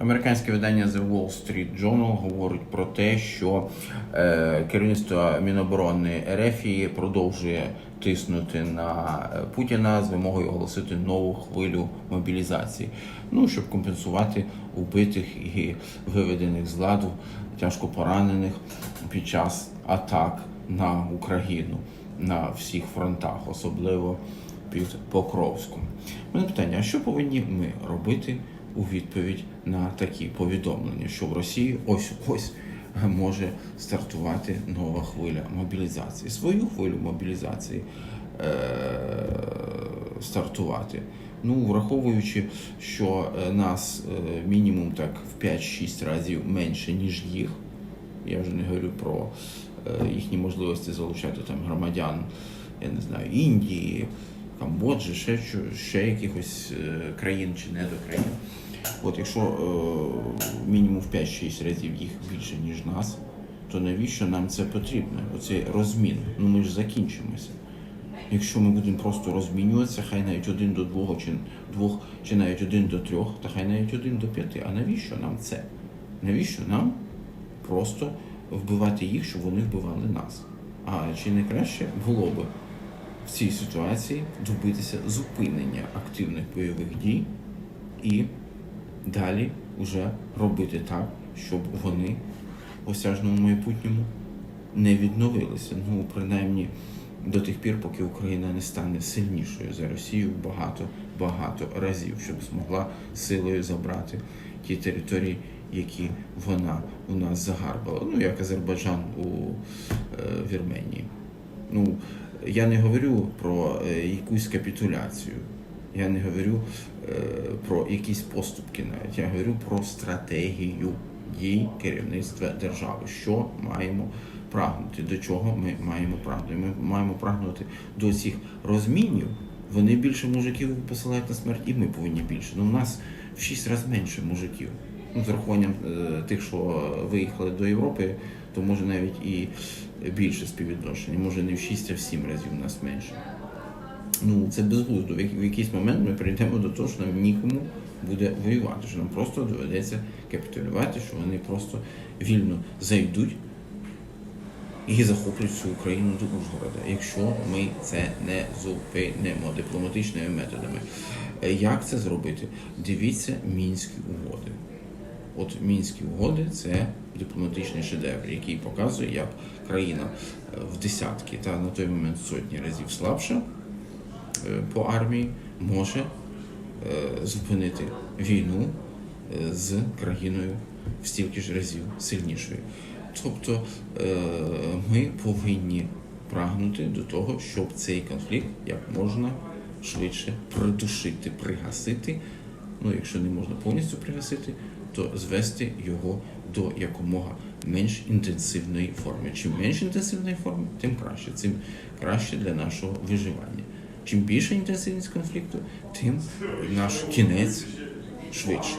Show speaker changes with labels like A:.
A: Американське видання The Wall Street Journal говорить про те, що е, керівництво Міноборони Ерефії продовжує тиснути на е, Путіна з вимогою оголосити нову хвилю мобілізації. Ну щоб компенсувати убитих і виведених з ладу тяжко поранених під час атак на Україну на всіх фронтах, особливо під Покровськом. Мене питання: а що повинні ми робити у відповідь на такі повідомлення, що в Росії ось ось може стартувати нова хвиля мобілізації? Свою хвилю мобілізації е- стартувати. Ну, враховуючи, що е, нас е, мінімум так в 5-6 разів менше, ніж їх. Я вже не говорю про е, їхні можливості залучати там громадян, я не знаю, Індії, Камбоджі, ще, ще якихось е, країн чи не до країн. От якщо е, мінімум в 5-6 разів їх більше, ніж нас, то навіщо нам це потрібно? Оцей розмін. Ну ми ж закінчимося. Якщо ми будемо просто розмінюватися, хай навіть один до двох, чи двох, чи навіть один до трьох, та хай навіть один до п'яти. А навіщо нам це? Навіщо нам просто вбивати їх, щоб вони вбивали нас? А чи не краще було би в цій ситуації добитися зупинення активних бойових дій і далі вже робити так, щоб вони в осяжному майбутньому не відновилися. Ну, принаймні до тих пір, поки Україна не стане сильнішою за Росію багато багато разів, щоб змогла силою забрати ті території, які вона у нас загарбала. Ну як Азербайджан у е, Вірменії. Ну я не говорю про е, якусь капітуляцію. Я не говорю е, про якісь поступки навіть. Я говорю про стратегію дій керівництва держави. Що маємо прагнути? До чого ми маємо прагнути? Ми маємо прагнути до цих розмінів. Вони більше мужиків посилають на смерть, і ми повинні більше. Ну, у нас в шість разів менше мужиків. Ну, з рахуванням е, тих, що виїхали до Європи, то може навіть і більше співвідношення. Може не в шість, а в сім разів у нас менше. Ну, це безглуздо. В якийсь момент ми прийдемо до того, що нам нікому буде воювати, що нам просто доведеться капітулювати, що вони просто вільно зайдуть і захоплять всю Україну до Ужгорода, якщо ми це не зупинимо дипломатичними методами. Е, Як це зробити? Дивіться мінські угоди. От мінські угоди це дипломатичний шедевр, який показує, як країна е, в десятки та на той момент сотні разів слабша по армії може е, зупинити війну е, з країною в стільки ж разів сильнішою. Тобто е, ми повинні прагнути до того, щоб цей конфлікт як можна швидше придушити, пригасити. Ну, якщо не можна повністю пригасити, то звести його до якомога менш інтенсивної форми. Чим менш інтенсивної форми, тим краще. Цим краще для нашого виживання. Чим більша інтенсивність конфлікту, тим наш кінець швидше.